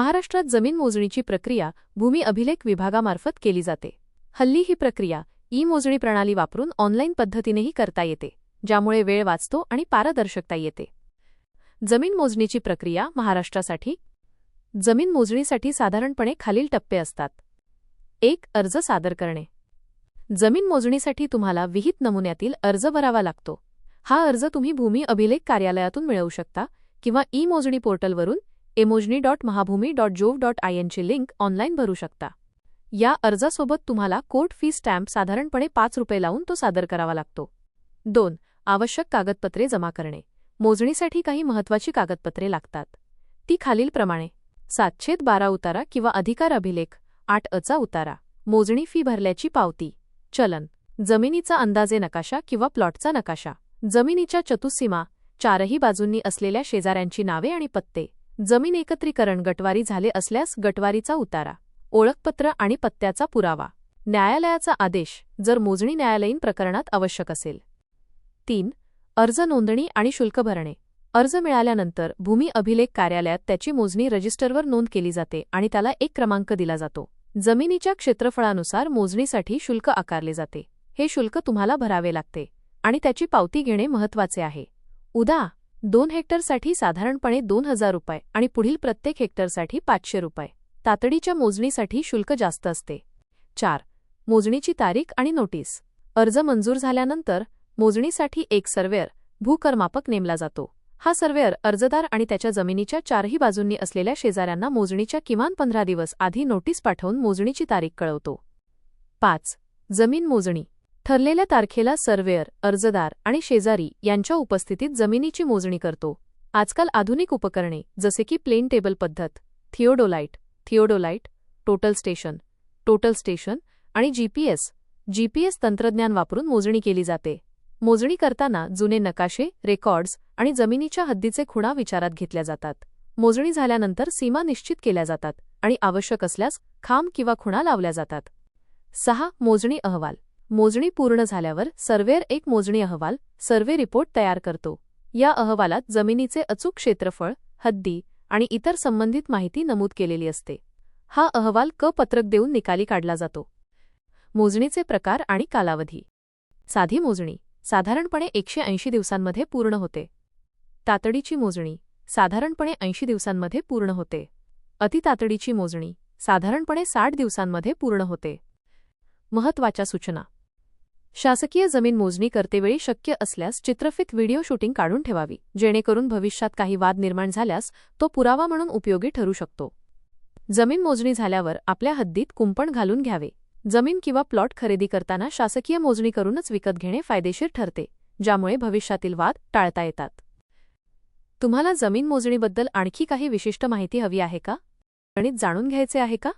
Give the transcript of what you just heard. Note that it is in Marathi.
महाराष्ट्रात जमीन मोजणीची प्रक्रिया भूमी अभिलेख विभागामार्फत केली जाते. हल्ली ही प्रक्रिया ई मोजणी प्रणाली वापरून ऑनलाईन पद्धतीनेही करता येते ज्यामुळे वेळ वाचतो आणि पारदर्शकता येते. जमीन मोजणीची प्रक्रिया महाराष्ट्रासाठी जमीन मोजणीसाठी साधारणपणे खालील टप्पे असतात. एक अर्ज सादर करणे. जमीन मोजणीसाठी तुम्हाला विहित नमुन्यातील अर्ज भरावा लागतो. हा अर्ज तुम्ही भूमी अभिलेख कार्यालयातून मिळवू शकता किंवा ई मोजणी पोर्टलवरून emojni dot Mahabhumi dot gov dot I एनची link online भरू शकता. या अर्जासोबत तुम्हाला कोर्ट फी स्टॅम्प साधारणपणे पाच रुपये लावून तो सादर करावा लागतो. दोन आवश्यक कागदपत्रे जमा करणे. मोजणीसाठी काही महत्त्वाची कागदपत्रे लागतात. ती खालीलप्रमाणे सातशेत बारा उतारा किंवा अधिकार अभिलेख आठ अचा उतारा. मोजणी फी भरल्याची पावती. चलन. जमिनीचा अंदाजे नकाशा किंवा प्लॉटचा नकाशा. जमिनीच्या चतुसीमा चारही बाजूंनी असलेल्या शेजाऱ्यांची नावे आणि पत्ते. जमीन एकत्रीकरण गटवारी झाले असल्यास गटवारीचा उतारा ओळखपत्र आणि पत्त्याचा पुरावा. न्यायालयाचा आदेश जर मोजणी न्यायालयीन प्रकरणात आवश्यक असेल. तीन अर्ज नोंदणी आणि शुल्क भरणे. अर्ज मिळाल्यानंतर भूमी अभिलेख कार्यालयात त्याची मोजणी रजिस्टरवर नोंद केली जाते आणि त्याला एक क्रमांक दिला जातो. जमिनीच्या क्षेत्रफळानुसार मोजणीसाठी शुल्क आकारले जाते. हे शुल्क तुम्हाला भरावे लागते आणि त्याची पावती घेणे महत्त्वाचे आहे. उदा दोन हेक्टरसाठी साधारणपणे दोन हजार रुपये आणि पुढील प्रत्येक हेक्टरसाठी पाचशे रुपये. तातडीच्या मोजणीसाठी शुल्क जास्त असते. चार. मोजणीची तारीख आणि नोटीस. अर्ज मंजूर झाल्यानंतर मोजणीसाठी एक सर्वेअर भूकरमापक नेमला जातो. हा सर्वेअर अर्जदार आणि त्याच्या जमिनीच्या चारही बाजूंनी असलेल्या शेजाऱ्यांना मोजणीच्या किमान पंधरा दिवस आधी नोटीस पाठवून मोजणीची तारीख कळवतो. पाच. जमीन मोजणी. ठरलेल्या तारखेला सर्वेअर अर्जदार आणि शेजारी यांच्या उपस्थितीत जमिनीची मोजणी करतो. आजकाल आधुनिक उपकरणे जसे की प्लेन टेबल पद्धत theodolite theodolite total station total station आणि जीपीएस जीपीएस तंत्रज्ञान वापरून मोजणी केली जाते. मोजणी करताना जुने नकाशे रेकॉर्ड्स आणि जमिनीच्या हद्दीचे खुणा विचारात घेतल्या जातात. मोजणी झाल्यानंतर सीमा निश्चित केल्या जातात आणि आवश्यक असल्यास खांब किंवा खुणा लावल्या जातात. सहा मोजणी अहवाल. मोजणी पूर्ण झाल्यावर सर्वेअर एक मोजणी अहवाल सर्वे रिपोर्ट तयार करतो. या अहवालात जमिनीचे अचूक क्षेत्रफळ हद्दी आणि इतर संबंधित माहिती नमूद केलेली असते. हा अहवाल क पत्रक देऊन निकाली काढला जातो. मोजणीचे प्रकार आणि कालावधी. साधी मोजणी साधारणपणे एकशे ऐंशी दिवसांमध्ये पूर्ण होते. तातडीची मोजणी साधारणपणे ऐंशी दिवसांमध्ये पूर्ण होते. अतितातडीची मोजणी साधारणपणे साठ दिवसांमध्ये पूर्ण होते. महत्त्वाच्या सूचना. शासकीय जमीन मोजणी करतेवेळी शक्य असल्यास चित्रफित व्हिडिओ शूटिंग काढून ठेवावी जेणेकरून भविष्यात काही वाद निर्माण झाल्यास तो पुरावा म्हणून उपयोगी ठरू शकतो. जमीन मोजणी झाल्यावर आपल्या हद्दीत कुंपण घालून घ्यावे. जमीन किंवा प्लॉट खरेदी करताना शासकीय मोजणी करूनच विकत घेणे फायदेशीर ठरते ज्यामुळे भविष्यातील वाद टाळता येतात. तुम्हाला जमीन मोजणीबद्दल आणखी काही विशिष्ट माहिती हवी आहे का? गणित जाणून घ्यायचे आहे का?